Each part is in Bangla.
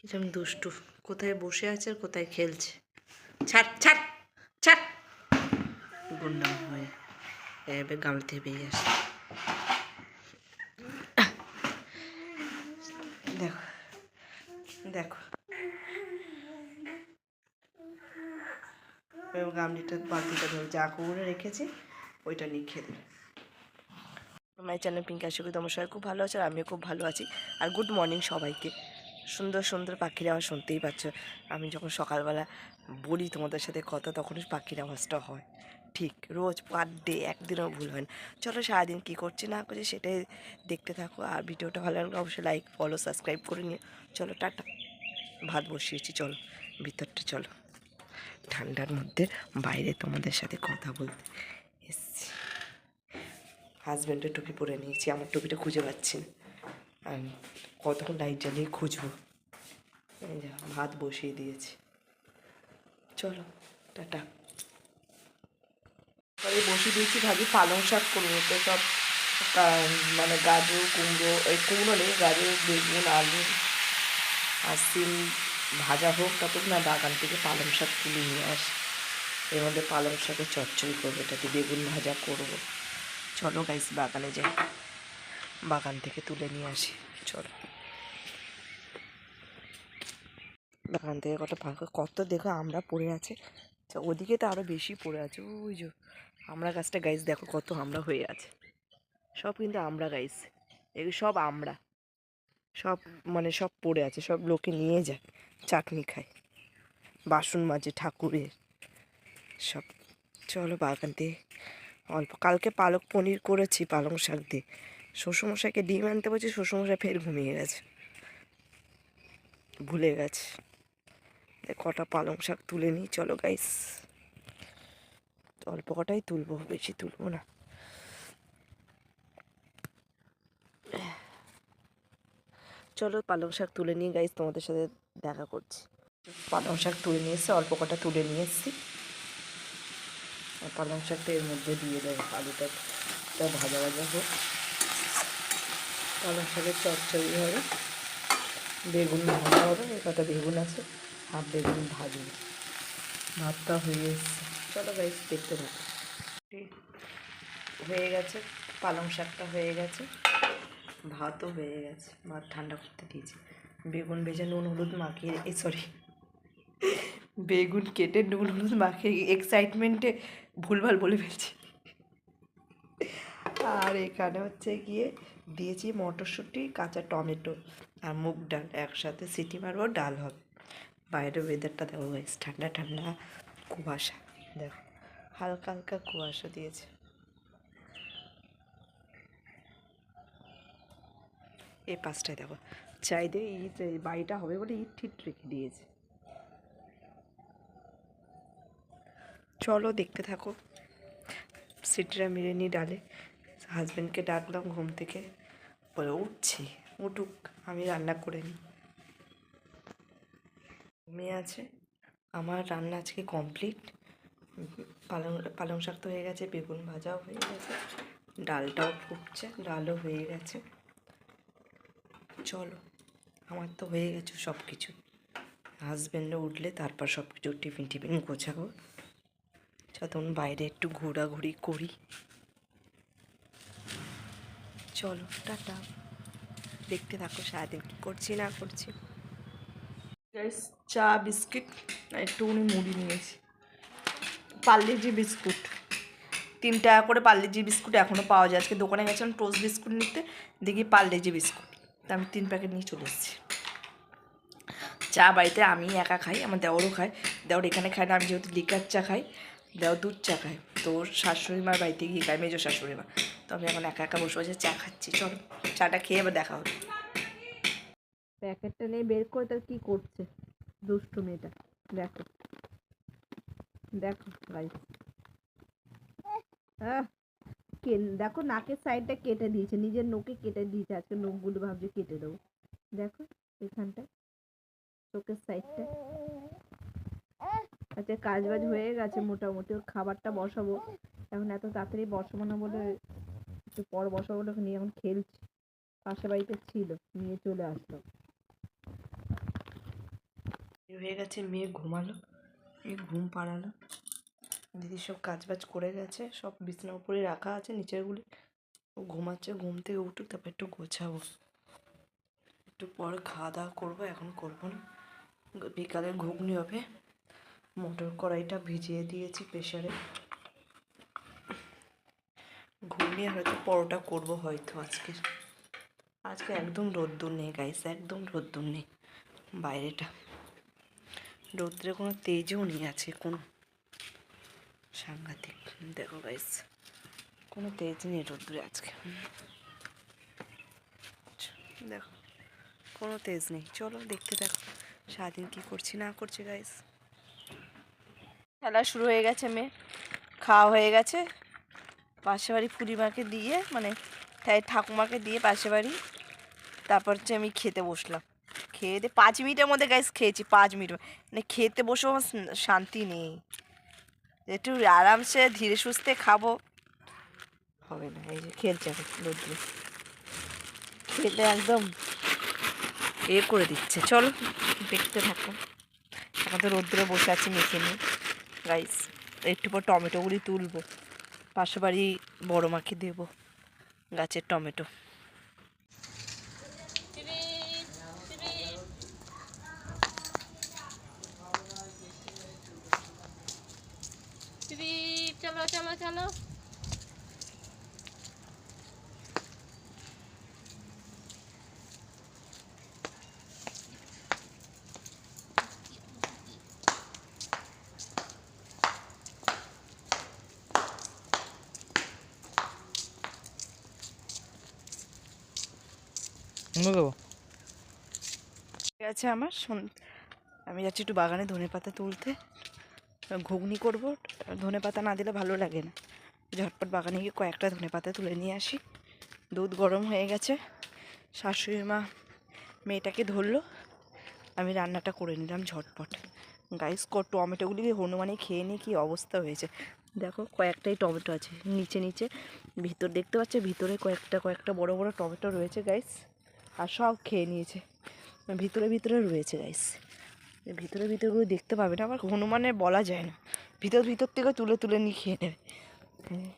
কিরম দুষ্টু। কোথায় বসে আছে আর কোথায় খেলছে? ছাড় ছাড় ছাড়। গুন্ডা হয়ে এবার গামলা থেকে বেরিয়ে আসে। দেখো দেখো। গামলিটা, বালতিটা ধরে যা করে রেখেছি, ওইটা নিয়ে খেলে আমার চ্যানেল পিঙ্ক আশা করি তোমার সবাই খুব ভালো আছে আর আমিও খুব ভালো আছি। আর গুড মর্নিং সবাইকে। সুন্দর সুন্দর পাখির আওয়াজ শুনতেই পাচ্ছ। আমি যখন সকালবেলা বলি তোমাদের সাথে কথা, তখনই পাখির আওয়াজটা হয়। ঠিক, রোজ পার ডে, একদিনও ভুল হয় না। চলো সারাদিন কী করছি না করছি সেটাই দেখতে থাকো। আর ভিডিওটা ভালো লাগলে অবশ্যই লাইক ফলো সাবস্ক্রাইব করে নিও। চলো, টাটা। ভাত বসিয়েছি, চলো। ভিতরটা চলো। ঠান্ডার মধ্যে বাইরে তোমাদের সাথে কথা বলতে এসছি। হাজব্যান্ডের টুপি পরে নিয়েছি, আমার টুপিটা খুঁজে পাচ্ছি না। আর কতক্ষণ লাইট জ্বালিয়ে খুঁজবো? ভাত বসিয়ে দিয়েছি। চলো, টাটা। এবারে বসিয়ে দিয়েছি ভাবি পালং শাক করব। তো সব মানে গাজর, কুমড়ো, এই কুমড়ো নেই, গাজর, বেগুন, আলু আর সিম ভাজা হোক, তারপর না বাগান থেকে পালং শাক তুলে নিয়ে আসি। এর মধ্যে পালং শাকের চচ্চড়ি করব, এটাতে বেগুন ভাজা করব। চলো গাইস বাগানে যাই। বাগান থেকে তুলে নিয়ে আসি। চলো। বাগান থেকে কত ফাঁকা, কত দেখো আমরা পড়ে আছে। ওদিকে তো আরও বেশি পড়ে আছে, ওই যে আমরা গাছটা গাইস দেখো কত আমরা হয়ে আছে। সব কিন্তু আমরা গাইস এগুলো সব আমরা। সব মানে সব পড়ে আছে, সব লোকে নিয়ে যায়, চাটনি খায়, বাসন মাজে ঠাকুরের, সব। চলো বাগান দিয়ে, অল্প। কালকে পালক পনির করেছি, পালং শাক দিয়ে। শ্বশুরমশাইকে ডিম আনতে বলছি, শ্বশুরমশাই ফের ঘুমিয়ে গেছে। ভুলে গেছে। কটা পালং শাক তুলে নিই, চলো গাইস অল্প কটাই তুলবো, বেশি তুলবো না। চলো পালং শাক তুলে নিয়ে গাইস তোমাদের সাথে দেখা করছি। পালং শাক তুলে নিয়ে এসে অল্প কটা তুলে নিয়ে এসেছি। পালং শাকটা এর মধ্যে দিয়ে দেবো, আলুটা ভাজা ভাজা হোক। পালং শাকের চচ্চড়ি হবে, বেগুন ভাজা হবে এ কটা বেগুন আছে। হাফ বেগুন ভাজব ভাতটা হয়ে এসছে। চলো গাইস দেখতে থাকো। হয়ে গেছে, পালং শাকটা হয়ে গেছে, ভাতও হয়ে গেছে। ভাত ঠান্ডা করতে দিয়েছি। বেগুন ভেজে নুন হলুদ মাখিয়ে এই সরি বেগুন কেটে নুন হলুদ মাখিয়ে এক্সাইটমেন্টে ভুলভাল বলে ফেলছি। আর এখানে হচ্ছে গিয়ে দিয়েছি মটরশুঁটি, কাঁচা টমেটো আর মুগ ডাল। একসাথে সিটি মারবো, ডাল হবে। বাইরের ওয়েদারটা দেখো গাইস ঠান্ডা ঠান্ডা কুয়াশা, দেখো, হালকা হালকা কুয়াশা দিয়েছে। এই পাঁচটায় দেখো চাইদে ইট বাড়িটা হবে বলে ইট ঠিট রেখে দিয়েছে। চলো দেখতে থাকো, সিটিরা মেরে নি ডালে হাজব্যান্ডকে ডাকলাম ঘুম থেকে, বলে, উঠছি, উঠুক, আমি রান্না করে নিই। মেয়ে আছে। আমার রান্না আজকে কমপ্লিট পালং পালং শাক তো হয়ে গেছে, বেগুন ভাজাও হয়ে গেছে, ডালটাও ফুটছে, ডালও হয়ে গেছে। চলো, আমার তো হয়ে গেছে সব কিছু হাজব্যান্ডও উঠলে তারপর সব কিছু টিফিন টিফিন গোছাবো। তখন বাইরে একটু ঘোরাঘুরি করি। চলো, টাটা। দেখতে থাকো, সারাদিন কী করছি না করছি। চা, বিস্কিট একটুখানি মুড়ি নিয়েছি পার্লেজি বিস্কুট। তিন টাকা করে পার্লেজি বিস্কুট এখনও পাওয়া যায়। আজকে দোকানে গেছিলাম টোস্ট বিস্কুট নিতে। দেখি পার্লেজি বিস্কুট। তা আমি তিন প্যাকেট নিয়ে চলে এসেছি। চা বাড়িতে আমি একা খাই, আমার দেওরও খায়। দেওর এখানে খায় না, আমি যেহেতু লিকার চা খাই, দেওর দুধ চা খায়। তো শাশুড়ি মার বাড়িতে গিয়ে খাই মেজো শাশুড়ি মা। তো আমি এখন একা একা বসে বসে চা খাচ্ছি। চলো, চাটা খেয়ে আবার দেখা হবে। প্যাকেটটা নিয়ে বের করে তার কী করছে? দুষ্টু মেয়েটা। দেখো। দেখো গাইস দেখো নাকের সাইডটা কেটে দিয়েছে, নিজের নোকে কেটে দিয়েছে, আজকে নখগুলো ভাবছে কেটে দেবো। দেখো, এখানটা, চোখের সাইডটা আচ্ছা কাজ বাজ হয়ে গেছে মোটামুটি, ওর খাবারটা বসাবো। এখন এত তাড়াতাড়ি বসাবো না বলে, একটু পর বসাবো নিয়ে এখন খেলছি। পাশে বাড়িতে ছিল, নিয়ে চলে আসলো। হয়ে গেছে মেয়ে ঘুমালো। মেয়ে ঘুম পাড়ালো। দিদি সব কাজ বাজ করে গেছে, সব বিছানার উপরে রাখা আছে নিচেরগুলি ও ঘুমাচ্ছে, ঘুম থেকে উঠুক, তারপর একটু গোছাবো। একটু পর খাওয়া দাওয়া করব, এখন করব না। বিকালে ঘুগনি হবে। মটর কড়াইটা ভিজিয়ে দিয়েছি প্রেশারে ঘুগনি হয়তো পরোটা করব হয়তো আজকে। আজকে একদম রোদ্দুর নেই, গাইস, একদম রোদ্দুর নেই। বাইরেটা। রৌদ্রে কোনো তেজও নেই আছে, কোনো সাংঘাতিক। দেখো গাইস কোনো তেজ নেই রৌদ্রে আজকে। দেখো, কোনো তেজ নেই। চলো দেখতে দেখো সারাদিন কী করছি না করছি গাইস খেলা শুরু হয়ে গেছে মেয়ে। খাওয়া হয়ে গেছে। পাশে বাড়ি ফুরিমাকে দিয়ে মানে ঠাকুমাকে দিয়ে পাশে বাড়ি। তারপর হচ্ছে আমি খেতে বসলাম। খেয়ে দিয়ে পাঁচ মিনিটের মধ্যে গাইস খেয়েছি, পাঁচ মিনিট। মানে খেতে বসেও আমার শান্তি নেই। একটু আরামসে ধীরে সুস্থে খাব। হবে না, এই যে খেলছে রোদ্রে খেতে একদম এ করে দিচ্ছে। চলো, দেখতে থাকো। এখন তো রোদ্রে বসে আছি মেখে নিয়ে গাইস একটু পর টমেটোগুলি তুলবো। পাশে বাড়ি বড়ো মাকে দেবো, গাছের টমেটো। টিপ চলো চলো চলো। দেবো? ঠিক আছে আমার আমি যাচ্ছি একটু বাগানে ধনে পাতা তুলতে। ঘুগনি করব। ধনে পাতা না দিলে ভালো লাগে না। ঝটপট বাগানে গিয়ে কয়েকটা ধনে পাতা তুলে নিয়ে আসি। দুধ গরম হয়ে গেছে। শাশুড়ি মা মেয়েটাকে ধরলো। আমি রান্নাটা করে নিলাম ঝটপট। গাইস, ক টমেটোগুলি হনুমানে খেয়ে নিয়ে কী অবস্থা হয়েছে? দেখো, কয়েকটাই টমেটো আছে। নিচে নিচে, ভিতর দেখতে পাচ্ছে? ভিতরে কয়েকটা কয়েকটা বড় বড় টমেটো রয়েছে, গাইস। আর সব খেয়ে নিয়েছে। ভিতরে ভিতরে রয়েছে, গাইস। ভিতরে ভিতরগুলো দেখতে পাবে না, আবার হনুমানের বলা যায় না। ভিতর ভিতর থেকে তুলে তুলে নিয়ে খেয়ে নেবে। হ্যাঁ।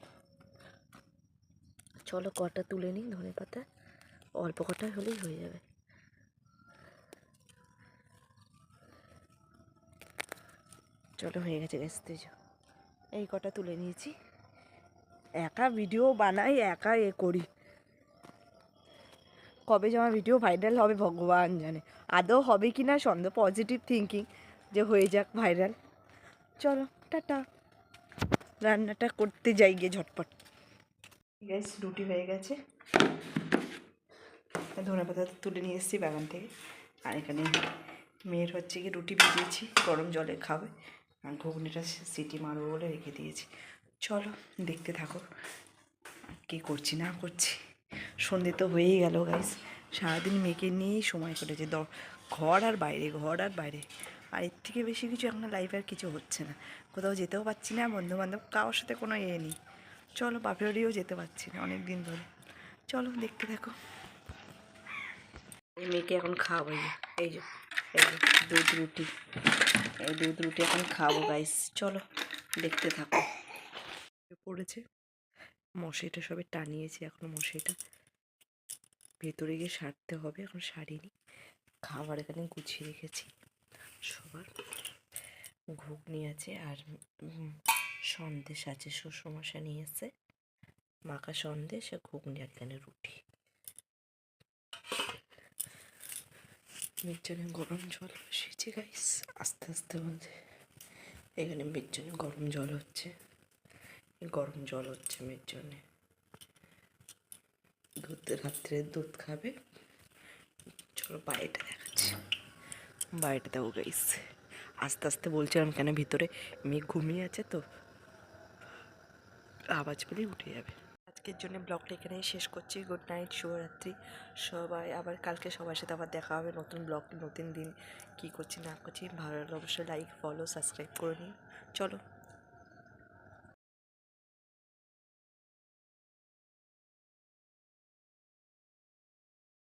চলো কটা তুলে নিই, ধনে পাতা। অল্প কটা হলেই হয়ে যাবে। চলো হয়ে গেছে তেজ এই কটা তুলে নিয়েছি। একা ভিডিও বানাই, একা এ করি। কবে যে আমার ভিডিও ভাইরাল হবে, ভগবান জানে। আদৌ হবে কি না সন্দেহ পজিটিভ থিঙ্কিং যে হয়ে যাক ভাইরাল চলো, টাটা। রান্নাটা করতে যাই গিয়ে ঝটপট। গ্যাস রুটি হয়ে গেছে। ধনে পাতা তুলে নিয়ে এসেছি বাগান থেকে। আর এখানে মেয়ের হচ্ছে কি রুটি ভিজিয়েছি, গরম জলে খাবে। আর ঘুগনিটা সিটি মারবো বলে রেখে দিয়েছি। চলো, দেখতে থাকো। কী করছি, না করছি। সন্ধে তো হয়েই গেল গাইস সারাদিন মেয়েকে নিয়েই সময় কেটেছে। দ ঘর আর বাইরে ঘর আর বাইরে। আর এর থেকে বেশি কিছু এখন লাইফে আর কিছু হচ্ছে না। কোথাও যেতেও পারছি না বন্ধু বান্ধব কারোর সাথে কোনো ইয়ে নেই। চলো বাপের বাড়িও যেতে পারছি না অনেক দিন ধরে। চলো দেখতে থাকো। এই মেয়েকে এখন খাওয়াবো এই যে, এই যে দুধ রুটি। এই দুধ রুটি এখন খাব গাইস চলো দেখতে থাকো। পড়েছে। মশাইটা সবে টানিয়েছি এখনও মশাইটা। ভেতরে গিয়ে সারতে হবে, এখন সারিনি। খাবার এখানে গুছিয়ে রেখেছি। সবার ঘুগনি আছে আর সন্দেশ আছে শ্বশুরমশা নিয়ে এসে মাখা সন্দেশ আর ঘুগনি আর এখানে রুটি। মির্জনে গরম জল বসিয়েছি গাইস আস্তে আস্তে বলছে, এখানে মির্জনে গরম জল হচ্ছে। গরম জল হচ্ছে মেয়ের জন্যে দুধ রাত্রে দুধ খাবে। চলো বাইরেটা দেখাচ্ছি। বাইরেটা দেখো গাইস আস্তে আস্তে বলছিলাম কেন ভিতরে মেয়ে ঘুমিয়ে আছে তো। আওয়াজ পেলেই উঠে যাবে। আজকের জন্য ব্লগটা এখানেই শেষ করছি। গুড নাইট শুভরাত্রি। সবাই আবার কালকে সবার সাথে আবার দেখা হবে নতুন ব্লগ, নতুন দিন, কী করছি, না করছি। ভালো লাগলে অবশ্যই লাইক ফলো সাবস্ক্রাইব করে নিন। চলো।